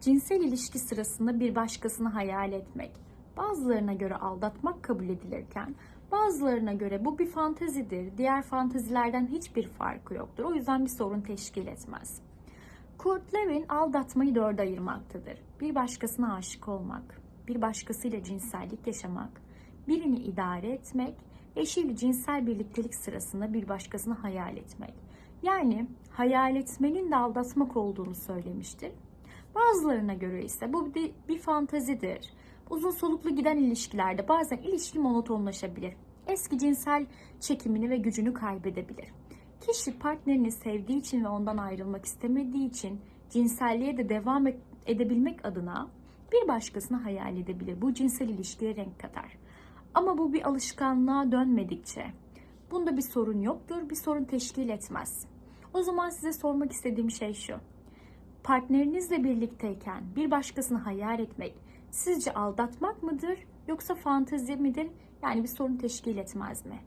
Cinsel ilişki sırasında bir başkasını hayal etmek, bazılarına göre aldatmak kabul edilirken, bazılarına göre bu bir fantezidir, diğer fantezilerden hiçbir farkı yoktur. O yüzden bir sorun teşkil etmez. Kurt Lewin aldatmayı dörde ayırmaktadır. Bir başkasına aşık olmak, bir başkasıyla cinsellik yaşamak, birini idare etmek, eşiyle cinsel birliktelik sırasında bir başkasını hayal etmek. Yani hayal etmenin de aldatmak olduğunu söylemiştir. Bazılarına göre ise bu bir, bir fantazidir. Uzun soluklu giden ilişkilerde bazen ilişki monotonlaşabilir. Eski cinsel çekimini ve gücünü kaybedebilir. Kişi partnerini sevdiği için ve ondan ayrılmak istemediği için cinselliğe de devam edebilmek adına bir başkasını hayal edebilir. Bu cinsel ilişkiye renk katar. Ama bu bir alışkanlığa dönmedikçe bunda bir sorun yoktur, bir sorun teşkil etmez. O zaman size sormak istediğim şey şu. Partnerinizle birlikteyken bir başkasını hayal etmek sizce aldatmak mıdır yoksa fantezi midir? Yani bir sorun teşkil etmez mi?